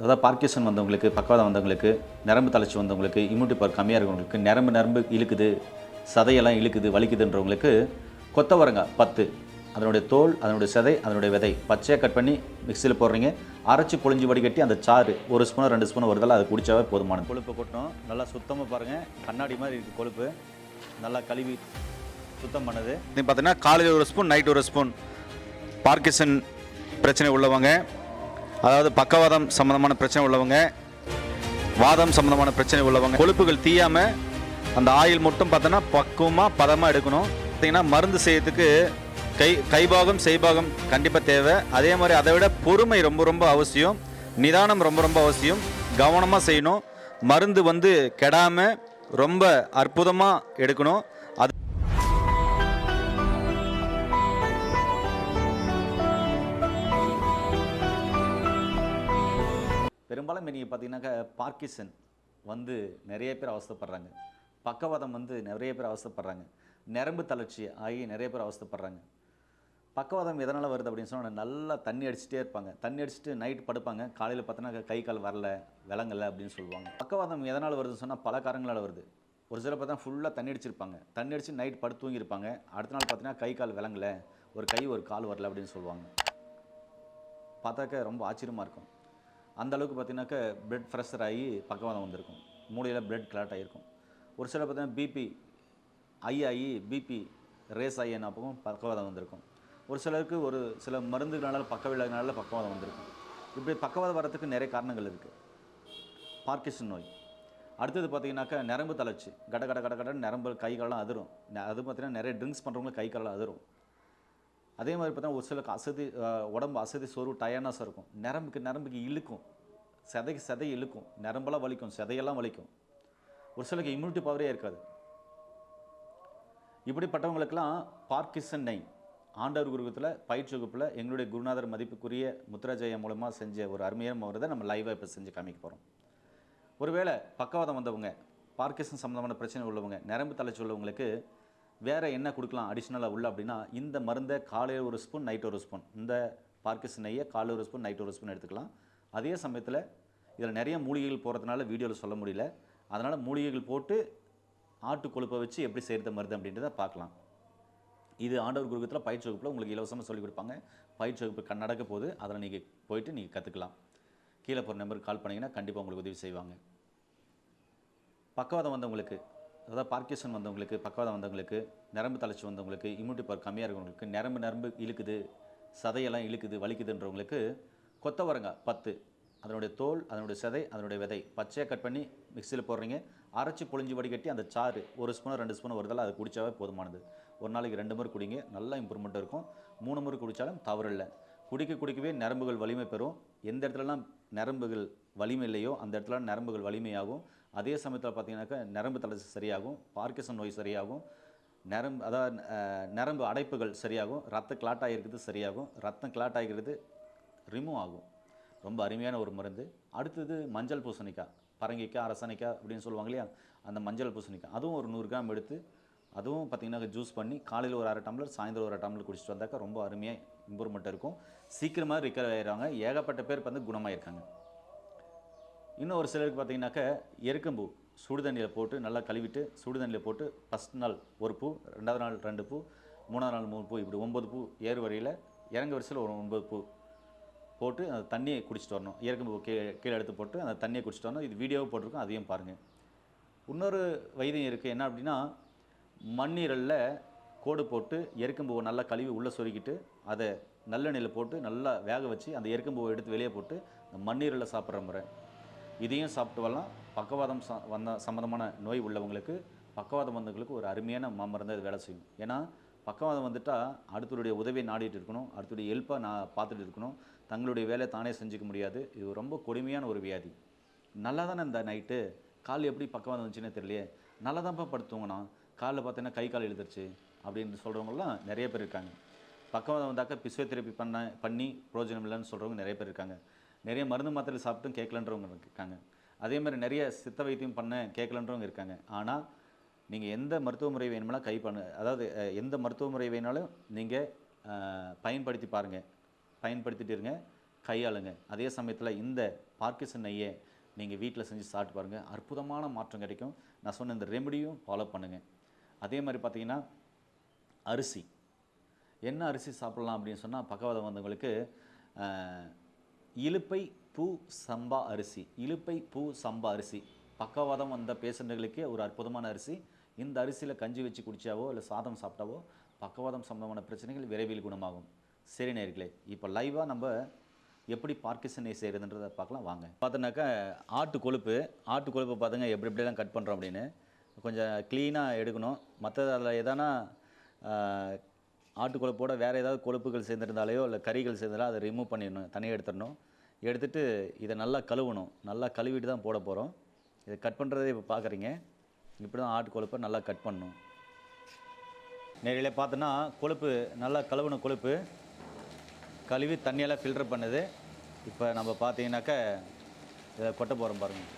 அதாவது பார்க்கிசன் வந்தவங்களுக்கு பக்கவாதம் வந்தவங்களுக்கு நரம்பு தளர்ச்சி வந்தவங்களுக்கு இம்யூனிட்டி பவர் கம்மியாக இருக்கிறவங்களுக்கு நரம்பு நரம்பு இழுக்குது சதையெல்லாம் இழுக்குது வலிக்குதுன்றவங்களுக்கு கொத்தவரங்காய் பத்து. அதனுடைய தோல் அதனுடைய சதை அதனுடைய விதை பச்சையாக கட் பண்ணி மிக்சியில் போடுறீங்க. அரைச்சி பொழிஞ்சு வடிகட்டி அந்த சாறு ஒரு ஸ்பூனோ ரெண்டு ஸ்பூனோ வருதால அதை குடித்தாவே போதுமான. கொழுப்பு கொட்டணும் நல்லா சுத்தமாக பாருங்கள் கண்ணாடி மாதிரி இருக்குது கொழுப்பு. நல்லா கழுவி சுத்தம் பண்ணுது. இது பார்த்தீங்கன்னா காலையில் ஒரு ஸ்பூன் நைட் ஒரு ஸ்பூன். பார்க்கிசன் பிரச்சனை உள்ளவங்க. அதாவது பக்கவாதம் சம்மந்தமான பிரச்சனை உள்ளவங்க வாதம் சம்மந்தமான பிரச்சனை உள்ளவங்க கொழுப்புகள் தீயாமல் அந்த ஆயில் மட்டும் பார்த்தோன்னா பக்குவமாக பதமாக எடுக்கணும். பார்த்தீங்கன்னா மருந்து செய்யறதுக்கு கை கைபாகம் செய்பாகம் கண்டிப்பாக தேவை. அதே மாதிரி அதை விட பொறுமை ரொம்ப ரொம்ப அவசியம். நிதானம் ரொம்ப ரொம்ப அவசியம். கவனமாக செய்யணும். மருந்து வந்து கெடாமல் ரொம்ப அற்புதமாக எடுக்கணும். பெரும்பாலும் நீங்கள் பார்த்தீங்கன்னாக்கா பார்க்கிசன் வந்து நிறைய பேர் அவஸ்தைப்படுறாங்க. பக்கவாதம் வந்து நிறைய பேர் அவஸ்தைப்படுறாங்க. நரம்பு தளர்ச்சி ஆகி நிறைய பேர் அவஸ்தைப்படுறாங்க. பக்கவாதம் எதனால் வருது அப்படின்னு சொன்னால் நல்லா தண்ணி அடிச்சுட்டே இருப்பாங்க. தண்ணி அடிச்சுட்டு நைட் படுப்பாங்க. காலையில் பார்த்தோன்னா கை கால் வரல விளங்கலை அப்படின்னு சொல்லுவாங்க. பக்கவாதம் எதனால் வருதுன்னு சொன்னால் பல காரணங்களால் வருது. ஒரு சில பார்த்தா ஃபுல்லாக தண்ணி அடிச்சிருப்பாங்க. தண்ணி அடித்து நைட் படுத்து தூங்கியிருப்பாங்க. அடுத்த நாள் பார்த்தீங்கன்னா கை கால் விளங்கலை ஒரு கை ஒரு கால் வரல அப்படின்னு சொல்லுவாங்க. பார்த்தாக்க ரொம்ப ஆச்சரியமாக இருக்கும். அந்த அளவுக்கு பார்த்தீங்கன்னாக்கா பிளட் ப்ரெஷர் ஆகி பக்கவாதம் வந்திருக்கும். மூளையில் பிளட் கிளாட் ஆகிருக்கும் ஒரு சிலர் பார்த்தீங்கன்னா பிபி ஐ ஆகி பிபி ரேஸ் ஆகி என்ன ஆகும்? பக்கவாதம் வந்திருக்கும். ஒரு சிலருக்கு ஒரு சில மருந்துகளால் பக்க விளைவுகளால் பக்கவாதம் வந்திருக்கும். இப்படி பக்கவாதம் வரத்துக்கு நிறைய காரணங்கள் இருக்குது பார்க்கிசன் நோய். அடுத்தது பார்த்தீங்கன்னாக்கா நரம்பு தளர்ச்சி. கட கட கட கட நரம்பு கை காலம் அதிரும் அது பார்த்தீங்கன்னா நிறைய ட்ரிங்க்ஸ் பண்ணுறவங்களுக்கு கை காலெல்லாம் அதிரும். அதே மாதிரி பார்த்தா ஒரு சிலருக்கு அசதி உடம்பு அசதி சோர்வு டயர்னஸ் இருக்கும். நரம்புக்கு நரம்புக்கு இழுக்கும். சதைக்கு சதை இழுக்கும். நரம்பெல்லாம் வலிக்கும் சதையெல்லாம் வலிக்கும். ஒரு சிலருக்கு இம்யூனிட்டி பவரே இருக்காது. இப்படிப்பட்டவங்களுக்கெல்லாம் பார்க்கிசன் நை ஆண்டவர் குருகத்தில் பயிற்சி வகுப்பில் எங்களுடைய குருநாதர் மதிப்புக்குரிய முத்ராஜயா மூலமாக செஞ்ச ஒரு அருமையான முறை நம்ம லைவாக இப்போ செஞ்சு காமிக்க போகிறோம் ஒருவேளை பக்கவாதம் வந்தவங்க பார்க்கிசன் சம்மந்தமான பிரச்சனை உள்ளவங்க நரம்பு தலைச்சு உள்ளவங்களுக்கு வேறு என்ன கொடுக்கலாம் அடிஷ்னலாக உள்ள அப்படின்னா இந்த மருந்தை காலையில் ஒரு ஸ்பூன் நைட் ஒரு ஸ்பூன் இந்த பார்க்கிஸ் நெய்யை காலையில் ஒரு ஸ்பூன் நைட் ஒரு ஸ்பூன் எடுத்துக்கலாம். அதே சமயத்தில் இதில் நிறைய மூலிகைகள் போகிறதுனால வீடியோவில் சொல்ல முடியல. அதனால் மூலிகைகள் போட்டு ஆட்டு கொழுப்பை வச்சு எப்படி செய்கிறது மருந்து அப்படின்றத பார்க்கலாம். இது ஆண்டவர் குருகத்தில் பயிற்சி வகுப்பில் உங்களுக்கு இலவசமாக சொல்லிக் கொடுப்பாங்க. பயிற்சி வகுப்பு கண் நடக்க போது அதில் நீங்கள் போயிட்டு நீங்கள் கற்றுக்கலாம் கீழே போகிற நம்பருக்கு கால் பண்ணிங்கன்னா கண்டிப்பாக உங்களுக்கு உதவி செய்வாங்க. பக்கவாதம் வந்தவங்களுக்கு அதாவது பார்க்கிசன் வந்தவங்களுக்கு பக்கவாதம் வந்தவங்களுக்கு நரம்பு தளர்ச்சி வந்தவங்களுக்கு இம்யூனிட்டி பவர் கம்மியாக இருக்கிறவங்களுக்கு நரம்பு நரம்பு இழுக்குது சதையெல்லாம் இழுக்குது வலிக்குதுன்றவங்களுக்கு கொத்தவரங்காய் பத்து. அதனுடைய தோல் அதனுடைய சதை அதனுடைய விதை பச்சையாக கட் பண்ணி மிக்சியில் போடுறீங்க. அரைச்சி பொழிஞ்சு வடிகட்டி அந்த சாறு ஒரு ஸ்பூனோ ரெண்டு ஸ்பூனோ வருதால அதை குடித்தாவே போதுமானது. ஒரு நாளைக்கு ரெண்டு முறை குடிங்க நல்லா இம்ப்ரூவ்மெண்ட் இருக்கும். மூணு முறை குடித்தாலும் தவறில்லை. குடிக்க குடிக்கவே நரம்புகள் வலிமை பெறும். எந்த இடத்துலலாம் நரம்புகள் வலிமை இல்லையோ அந்த இடத்துல நரம்புகள் வலிமையாகும். அதே சமயத்தில் பார்த்தீங்கன்னாக்கா நரம்பு தளர்ச்சி சரியாகும் பார்க்கிசன் நோய் சரியாகும் நரம்பு அதாவது நரம்பு அடைப்புகள் சரியாகும் ரத்த கிளாட் ஆகிருக்கிறது சரியாகும் ரத்தம் கிளாட் ஆகிருக்கிறது ரிமூவ் ஆகும். ரொம்ப அருமையான ஒரு மருந்து. அடுத்தது மஞ்சள் பூசணிக்காய் பரங்கிக்காய் அரசணிக்காய் அப்படின்னு சொல்லுவாங்க இல்லையா? அந்த மஞ்சள் பூசணிக்காய். அதுவும் ஒரு நூறு கிராம் எடுத்து அதுவும் பார்த்தீங்கன்னா ஜூஸ் பண்ணி காலையில் ஒரு அரை டம்ளர் சாயந்தரம் ஒரு அரை டம்ளர் குடிச்சிட்டு வந்தாக்கா ரொம்ப அருமையாக இம்ப்ரூவ்மெண்ட் இருக்கும். சீக்கிரமாக ரிக்கவர் ஆகிடுவாங்க ஏகப்பட்ட பேர் வந்து குணமாயிருக்காங்க. இன்னும் ஒரு சிலருக்கு பார்த்தீங்கன்னாக்கா எருக்கம்பூ சுடுதண்ணியில் போட்டு நல்லா கழுவிட்டு சுடுதண்ணியில் போட்டு ஃபஸ்ட் நாள் ஒரு பூ ரெண்டாவது நாள் ரெண்டு பூ மூணாவது நாள் மூணு பூ இப்படி ஒம்பது பூ ஏறு வரையில் இறங்க வரிசையில் ஒரு ஒன்பது பூ போட்டு அந்த தண்ணியை குடிச்சிட்டு வரணும். எருக்கம்பூ கீ கீழே எடுத்து போட்டு அந்த தண்ணியை குடிச்சிட்டு வரணும். இது வீடியோவை போட்டிருக்கோம் அதையும் பாருங்கள் இன்னொரு வைத்தியம் இருக்குது என்ன அப்படின்னா மண்ணீரலில் கோடு போட்டு எருக்கம்பூவை நல்லா கழுவி உள்ளே சொருக்கிட்டு அதை நல்லெண்ணெயில் போட்டு நல்லா வேக வச்சு அந்த எருக்கம்பூவை எடுத்து வெளியே போட்டு அந்த மண்ணீரலில் சாப்பிட்ற முறை. இதையும் சாப்பிட்டு வரலாம். பக்கவாதம் ச வந்த சம்மந்தமான நோய் உள்ளவங்களுக்கு பக்கவாதம் வந்தவங்களுக்கு ஒரு அருமையான மாமருந்து அது வேலை செய்யும். ஏன்னா பக்கவாதம் வந்துட்டால் அடுத்தருடைய உதவியை நாடிட்டு இருக்கணும். அடுத்தருடைய ஹெல்ப்பை நான் பார்த்துட்டு இருக்கணும். தங்களுடைய வேலையை தானே செஞ்சுக்க முடியாது. இது ரொம்ப கொடுமையான ஒரு வியாதி. நல்லா தானே இந்த நைட்டு? கால் எப்படி பக்கவாதம் வந்துச்சுன்னே தெரியலையே. நல்லா தான்ப்பா படுத்துவங்கண்ணா காலில் பார்த்தீங்கன்னா கை கால் எழுதுருச்சு அப்படின்னு சொல்கிறவங்களாம் நிறைய பேர் இருக்காங்க. பக்கவாதம் வந்தாக்கா பிசியோதெரப்பி பண்ண பண்ணி பிரயோஜனம் இல்லைன்னு சொல்கிறவங்க நிறைய பேர் இருக்காங்க. நிறைய மருந்து மாத்திரை சாப்பிட்டும் கேட்கலன்றவங்க இருக்காங்க. அதே மாதிரி நிறைய சித்த வைத்தியம் பண்ண கேட்கலன்றவங்க இருக்காங்க. ஆனால் நீங்கள் எந்த மருத்துவ முறை வேணுமெல்லாம் கை பண்ண அதாவது எந்த மருத்துவ முறை வேணாலும் நீங்கள் பயன்படுத்தி பாருங்கள் பயன்படுத்திட்டு இருங்க. கையாளுங்க. அதே சமயத்தில் இந்த பார்க்கிசன் நெய்யை நீங்கள் வீட்டில் செஞ்சு சாப்பிட்டு பாருங்கள் அற்புதமான மாற்றம் கிடைக்கும். நான் சொன்ன இந்த ரெமடியும் ஃபாலோ பண்ணுங்கள் அதே மாதிரி பார்த்தீங்கன்னா அரிசி. என்ன அரிசி சாப்பிட்லாம் அப்படின்னு சொன்னால் பக்கவாதம் வந்தவங்களுக்கு இலுப்பை பூ சம்பா அரிசி. இலுப்பை பூ சம்பா அரிசி. பக்கவாதம் வந்த பேஷண்ட்டுகளுக்கே ஒரு அற்புதமான அரிசி. இந்த அரிசியில் கஞ்சி வச்சு குடித்தாவோ இல்லை சாதம் சாப்பிட்டாவோ பக்கவாதம் சம்பந்தமான பிரச்சனைகள் விரைவில் குணமாகும். சரி நேர்களே இப்போ லைவாக நம்ம எப்படி பார்க்கிசனை செய்கிறதுன்றதை பார்க்கலாம். வாங்க. பார்த்தோன்னாக்கா ஆட்டு கொழுப்பு ஆட்டு கொழுப்பு பார்த்துங்க எப்படி எப்படிலாம் கட் பண்ணுறோம் அப்படின்னு. கொஞ்சம் க்ளீனாக எடுக்கணும். மற்றது அதில் எதனா ஆட்டு கொழுப்போட வேறு ஏதாவது கொழுப்புகள் சேர்ந்துருந்தாலையோ இல்லை கறிகள் சேர்ந்தாலோ அதை ரிமூவ் பண்ணிடணும் தனியாக எடுத்துடணும். எடுத்துட்டு இதை நல்லா கழுவணும். நல்லா கழுவிட்டு தான் போட போகிறோம் இதை கட் பண்ணுறதே இப்போ பார்க்குறீங்க இப்படி தான் ஆட்டு கொழுப்பை நல்லா கட் பண்ணணும். நேரில் பார்த்தோன்னா கொழுப்பு நல்லா கழுவுன கொழுப்பு கழுவி தண்ணியெல்லாம் ஃபில்டர் பண்ணுது. இப்போ நம்ம பார்த்தீங்கன்னாக்க இதை கொட்ட போகிறோம் பாருங்கள்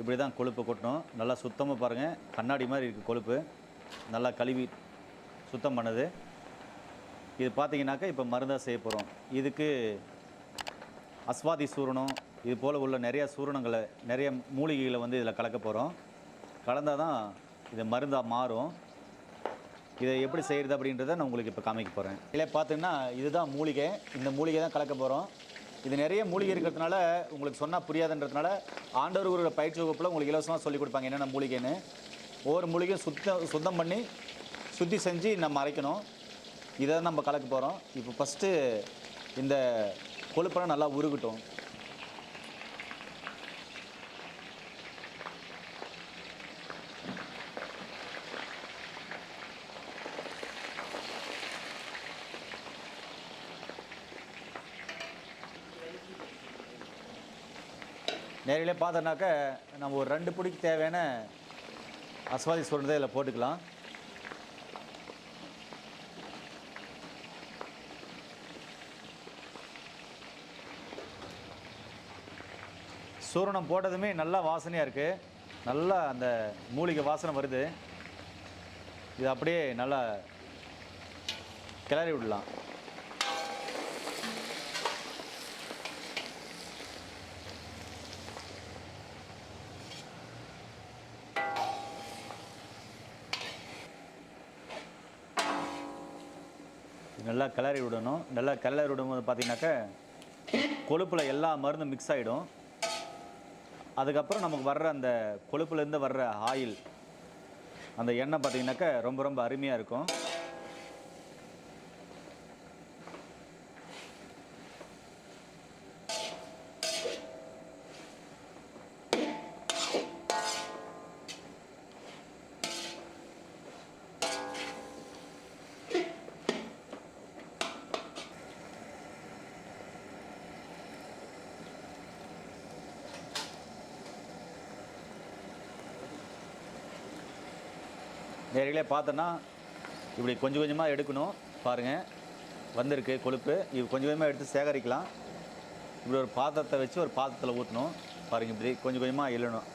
இப்படி தான் கொழுப்பு கொட்டணும். நல்லா சுத்தமாக பாருங்கள் கண்ணாடி மாதிரி இருக்குது கொழுப்பு. நல்லா கழுவி சுத்தம் பண்ணுது. இது பார்த்தீங்கன்னாக்கா இப்போ மருந்தாக செய்ய போகிறோம் இதுக்கு அஸ்வாதி சூரணம் இது போல் உள்ள நிறைய சூரணங்களை நிறைய மூலிகைகளை வந்து இதில் கலக்க போகிறோம் கலந்தால் தான் இது மருந்தாக மாறும். இதை எப்படி செய்கிறது அப்படின்றத நான் உங்களுக்கு இப்போ காமிக்க போகிறேன் இல்லை பார்த்தீங்கன்னா இதுதான் மூலிகை. இந்த மூலிகை தான் கலக்க போகிறோம் இது நிறைய மூலிகை இருக்கிறதுனால உங்களுக்கு சொன்னால் புரியாதுன்றதுனால ஆண்டவர் பயிற்சி வகுப்பில் உங்களுக்கு இலவசமாக சொல்லிக் கொடுப்பாங்க என்னென்ன மூலிகைன்னு. ஒவ்வொரு மூலிகையும் சுத்தம் சுத்தம் பண்ணி சுத்தி செஞ்சு நம்ம அரைக்கணும். இதை தான் நம்ம கலக்க போகிறோம் இப்போ ஃபஸ்ட்டு இந்த கொழுப்பெல்லாம் நல்லா உருகட்டும். நேரிலே பார்த்தோன்னாக்க நம்ம ஒரு ரெண்டு பிடிக்கு தேவையான அஸ்வாதி சொல்கிறத இதில் போட்டுக்கலாம். சூரணம் போட்டதுமே நல்லா வாசனையாக இருக்குது நல்லா அந்த மூலிகை வாசனை வருது. இது அப்படியே நல்லா கிளறி விடலாம். நல்லா கிளறி விடணும். நல்லா கிளறி விடும்போது பார்த்தீங்கன்னாக்க கொழுப்பில் எல்லா மருந்தும் மிக்ஸ் ஆகிடும் அதுக்கப்புறம் நமக்கு வர்ற அந்த கொழுப்புலேருந்து வர்ற ஆயில் அந்த எண்ணெய் பார்த்தீங்கன்னாக்க ரொம்ப ரொம்ப அருமையாக இருக்கும். நேரிலே பார்த்தோன்னா இப்படி கொஞ்சம் கொஞ்சமாக எடுக்கணும். பாருங்கள் வந்திருக்கு கொழுப்பு. இது கொஞ்சம் கொஞ்சமாக எடுத்து சேகரிக்கலாம். இப்படி ஒரு பாத்திரத்தை வச்சு ஒரு பாத்திரத்தில் ஊற்றணும் பாருங்கள் இப்படி கொஞ்சம் கொஞ்சமாக இழணும்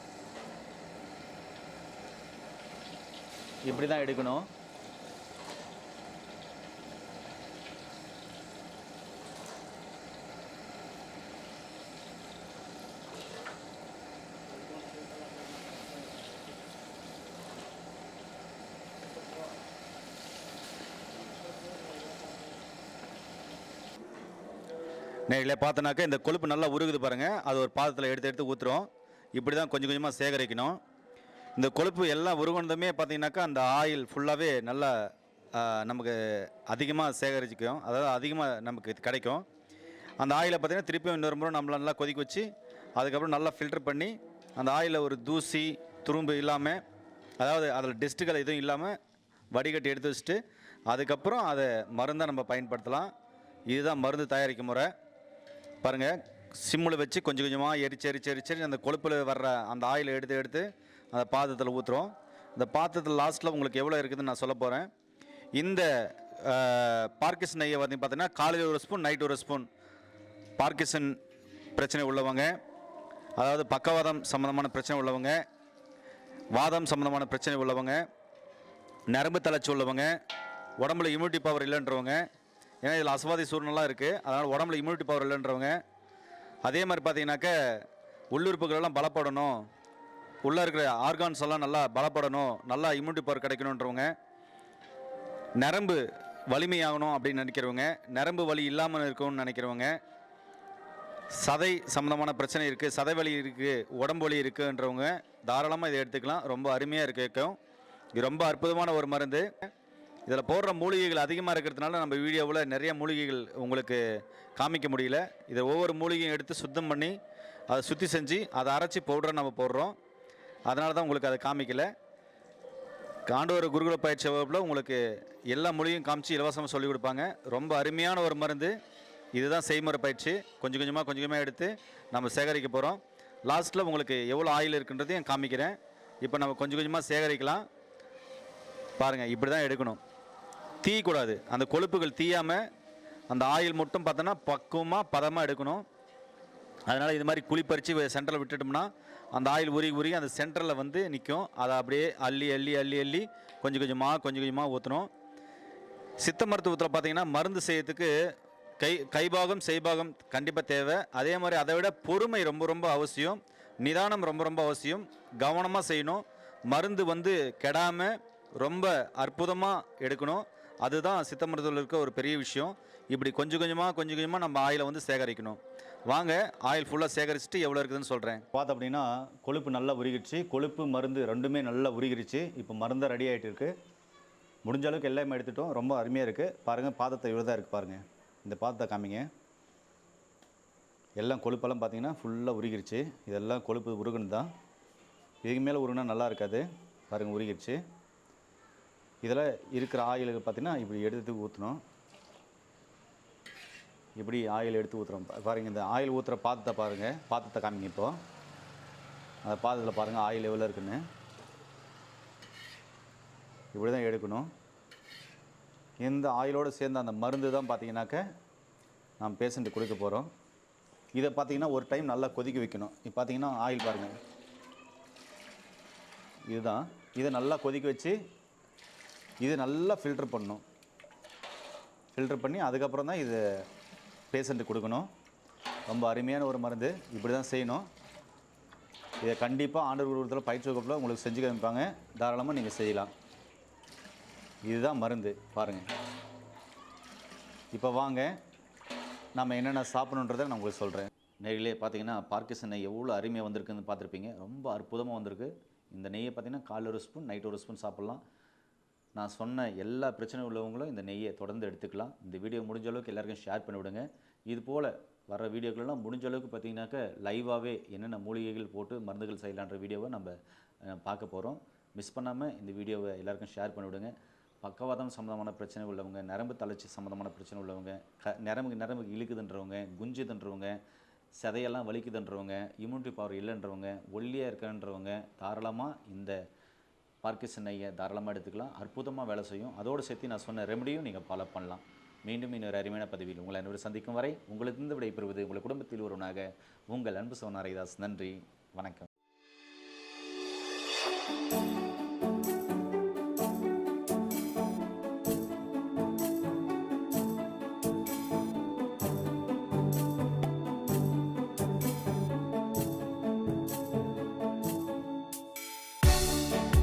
இப்படி தான் எடுக்கணும். நேரில் பார்த்தோன்னாக்கா இந்த கொழுப்பு நல்லா உருகுது பாருங்கள் அது ஒரு பாதத்தில் எடுத்து எடுத்து ஊற்றுறோம் இப்படி தான் கொஞ்சம் கொஞ்சமாக சேகரிக்கணும். இந்த கொழுப்பு எல்லாம் உருகுனதுமே பார்த்தீங்கன்னாக்கா அந்த ஆயில் ஃபுல்லாகவே நல்லா நமக்கு அதிகமாக சேகரிச்சிக்கும். அதாவது அதிகமாக நமக்கு கிடைக்கும். அந்த ஆயிலை பார்த்தீங்கன்னா திருப்பியும் இன்னொரு முறை நம்மளை நல்லா கொதிக்க வச்சு அதுக்கப்புறம் நல்லா ஃபில்டர் பண்ணி அந்த ஆயிலில் ஒரு தூசி துரும்பு இல்லாமல் அதாவது அதில் டெஸ்ட்டுகள் எதுவும் இல்லாமல் வடிகட்டி எடுத்து வச்சுட்டு அதுக்கப்புறம் அதை மருந்தாக நம்ம பயன்படுத்தலாம். இதுதான் மருந்து தயாரிக்கும் முறை. பாருங்கள் சிம்மில் வச்சு கொஞ்சம் கொஞ்சமாக எரிச்சு எரிச்சு எரிச்சு அந்த கொழுப்பில் வர்ற அந்த ஆயிலை எடுத்து எடுத்து அந்த பாத்திரத்தில் ஊற்றுறோம் இந்த பாத்திரத்தில் லாஸ்ட்டில் உங்களுக்கு எவ்வளோ இருக்குதுன்னு நான் சொல்ல போகிறேன் இந்த பார்க்கிசன் நெய்யை வந்து பார்த்தீங்கன்னா காலையில் ஒரு ஸ்பூன் நைட் ஒரு ஸ்பூன் பார்க்கிசன் பிரச்சனை உள்ளவங்க அதாவது பக்கவாதம் சம்மந்தமான பிரச்சனை உள்ளவங்க வாதம் சம்மந்தமான பிரச்சனை உள்ளவங்க நரம்பு தளர்ச்சி உள்ளவங்க உடம்புல இம்யூனிட்டி பவர் இல்லைன்றவங்க ஏன்னா இதில் அசுவாதி சூழ்நிலாம் இருக்குது அதனால் உடம்புல இம்யூனிட்டி பவர் இல்லைன்றவங்க அதே மாதிரி பார்த்தீங்கன்னாக்க உள்ளுறுப்புகளெல்லாம் பலப்படணும். உள்ளே இருக்கிற ஆர்கான்ஸ் எல்லாம் நல்லா பலப்படணும். நல்லா இம்யூனிட்டி பவர் கிடைக்கணுன்றவங்க நரம்பு வலிமையாகணும் அப்படின்னு நினைக்கிறவங்க நரம்பு வலி இல்லாமல் இருக்கணும்னு நினைக்கிறவங்க சதை சம்மந்தமான பிரச்சனை இருக்குது சதை வலி இருக்குது உடம்பு வலி இருக்குன்றவங்க தாராளமாக இதை எடுத்துக்கலாம். ரொம்ப அருமையாக இருக்கும் கேட்கும் இது ரொம்ப அற்புதமான ஒரு மருந்து. இதில் போடுற மூலிகைகள் அதிகமாக இருக்கிறதுனால நம்ம வீடியோவில் நிறைய மூலிகைகள் உங்களுக்கு காமிக்க முடியல. இதை ஒவ்வொரு மூலிகையும் எடுத்து சுத்தம் பண்ணி அதை சுத்தி செஞ்சு அதை அரைச்சி பவுடரை நம்ம போடுறோம். அதனால தான் உங்களுக்கு அதை காமிக்கல. காண்டவர் குருகுல பயிற்சி வகுப்பில் உங்களுக்கு எல்லா மொழியும் காமிச்சு இலவசமாக சொல்லிக் கொடுப்பாங்க. ரொம்ப அருமையான ஒரு மருந்து. இதுதான் செய்முறை பயிற்சி. கொஞ்சம் கொஞ்சமாக கொஞ்சம் கொஞ்சமாக எடுத்து நம்ம சேகரிக்க போகிறோம் லாஸ்ட்டில் உங்களுக்கு எவ்வளோ ஆயில் இருக்குன்றதையும் காமிக்கிறேன். இப்போ நம்ம கொஞ்சம் கொஞ்சமாக சேகரிக்கலாம். பாருங்கள் இப்படி தான் எடுக்கணும். தீயக்கூடாது அந்த கொழுப்புகள் தீயாமல் அந்த ஆயில் மட்டும் பார்த்தோன்னா பக்குவமாக பதமாக எடுக்கணும். அதனால் இது மாதிரி குழி பறித்து சென்டரில் விட்டுட்டோம்னா அந்த ஆயில் உருகி உருகி அந்த சென்டரில் வந்து நிற்கும் அதை அப்படியே அள்ளி அள்ளி அள்ளி அள்ளி கொஞ்சம் கொஞ்சமாக கொஞ்சம் கொஞ்சமாக ஊற்றணும் சித்த மருத்துவத்தில் பார்த்தீங்கன்னா மருந்து செய்யறதுக்கு கை கைபாகம் செய்பாகம் கண்டிப்பாக தேவை. அதே மாதிரி அதை விட பொறுமை ரொம்ப ரொம்ப அவசியம். நிதானம் ரொம்ப ரொம்ப அவசியம். கவனமாக செய்யணும். மருந்து வந்து கெடாமல் ரொம்ப அற்புதமாக எடுக்கணும். அதுதான் சித்த மருத்துவத்தில் இருக்க ஒரு பெரிய விஷயம். இப்படி கொஞ்சம் கொஞ்சமாக கொஞ்சம் கொஞ்சமாக நம்ம ஆயிலை வந்து சேகரிக்கணும். வாங்க ஆயில் ஃபுல்லாக சேகரிச்சுட்டு எவ்வளோ இருக்குதுன்னு சொல்கிறேன் பார்த்தோம் அப்படின்னா கொழுப்பு நல்லா உருகிடுச்சு. கொழுப்பு மருந்து ரெண்டுமே நல்லா உருகிடுச்சு. இப்போ மருந்தாக ரெடி ஆகிட்டு இருக்குது முடிஞ்ச அளவுக்கு எல்லாமே எடுத்துட்டோம். ரொம்ப அருமையாக இருக்குது பாருங்கள் பாதத்தை இவ்வளோ தான் இருக்குது பாருங்கள் இந்த பாதத்தை காமிங்க. எல்லாம் கொழுப்பெல்லாம் பார்த்தீங்கன்னா ஃபுல்லாக உருகிருச்சு இதெல்லாம் கொழுப்பு உருகுன்னு தான் இதுக்கு மேலே உருகுனா நல்லா இருக்காது. பாருங்கள் உருகிருச்சு இதில் இருக்கிற ஆயில் பார்த்தீங்கன்னா இப்படி எடுத்து ஊற்றணும் இப்படி ஆயில் எடுத்து ஊற்றுறோம் பாருங்கள் இந்த ஆயில் ஊற்றுற பாத்திரத்தை பாருங்கள் பாத்திரத்தை காமிங்க இப்போது அந்த பாத்திரத்தில் பாருங்கள் ஆயில் எவ்வளோ இருக்குன்னு. இப்படி தான் எடுக்கணும். இந்த ஆயிலோடு சேர்ந்த அந்த மருந்து தான் பார்த்தீங்கன்னாக்க நாம் பேஷண்ட்டு கொடுக்க போகிறோம் இதை பார்த்தீங்கன்னா ஒரு டைம் நல்லா கொதிக்க வைக்கணும். இப்போ பார்த்தீங்கன்னா ஆயில் பாருங்கள் இதுதான். இதை நல்லா கொதிக்க வச்சு இது நல்லா ஃபில்ட்ரு பண்ணும். ஃபில்ட்ரு பண்ணி அதுக்கப்புறம் தான் இது பேஷண்ட்டுக்கு கொடுக்கணும். ரொம்ப அருமையான ஒரு மருந்து. இப்படி தான் செய்யணும். இதை கண்டிப்பாக ஆண்டர் குருவத்தில் பயிற்சி வகுப்பில் உங்களுக்கு செஞ்சு காமிப்பாங்க. தாராளமாக நீங்கள் செய்யலாம். இதுதான் மருந்து. பாருங்கள் இப்போ வாங்க. நம்ம என்னென்ன சாப்பிடணுன்றதை நான் உங்களுக்கு சொல்கிறேன் நெய்யிலே பார்த்தீங்கன்னா பார்க்கிசன் நெய் எவ்வளோ அருமையாக வந்திருக்குன்னு பார்த்துருப்பீங்க. ரொம்ப அற்புதமாக வந்திருக்கு. இந்த நெய்யை பார்த்தீங்கன்னா காலைல ஒரு ஸ்பூன் நைட் ஒரு ஸ்பூன் சாப்பிட்லாம். நான் சொன்ன எல்லா பிரச்சனையும் உள்ளவங்களும் இந்த நெய்யை தொடர்ந்து எடுத்துக்கலாம். இந்த வீடியோ முடிஞ்ச அளவுக்கு எல்லாருக்கும் ஷேர் பண்ணிவிடுங்க. இது போல் வர வீடியோக்களெல்லாம் முடிஞ்ச அளவுக்கு பார்த்தீங்கன்னாக்க லைவாகவே என்னென்ன மூலிகைகள் போட்டு மருந்துகள் செய்யலான்ற வீடியோவை நம்ம பார்க்க போகிறோம் மிஸ் பண்ணாமல் இந்த வீடியோவை எல்லாருக்கும் ஷேர் பண்ணிவிடுங்க. பக்கவாதம் சம்மந்தமான பிரச்சனை உள்ளவங்க நரம்பு தளர்ச்சி சம்மந்தமான பிரச்சனை உள்ளவங்க க நரம்புக்கு நரம்புக்கு இழுக்குதுன்றவங்க குஞ்சுதுன்றவங்க சதையெல்லாம் வலிக்குதுன்றவங்க இம்யூனிட்டி பவர் இல்லைன்றவங்க ஒல்லியாக இருக்கன்றவங்க தாராளமாக இந்த பார்க்கிசன் ஐயை தாராளமாக எடுத்துக்கலாம். அற்புதமாக வேலை செய்யும். அதோடு சேர்த்து நான் சொன்ன ரெமடியும் நீங்கள் ஃபாலோ பண்ணலாம். மீண்டும் இன்னொரு அருமையான பதிவில் உங்களை அனைவரும் சந்திக்கும் வரை உங்களிருந்து விடைபெறுவது உங்கள் குடும்பத்தில் ஒருவனாக உங்கள் அன்பு சோனாரைதாஸ். நன்றி. வணக்கம்.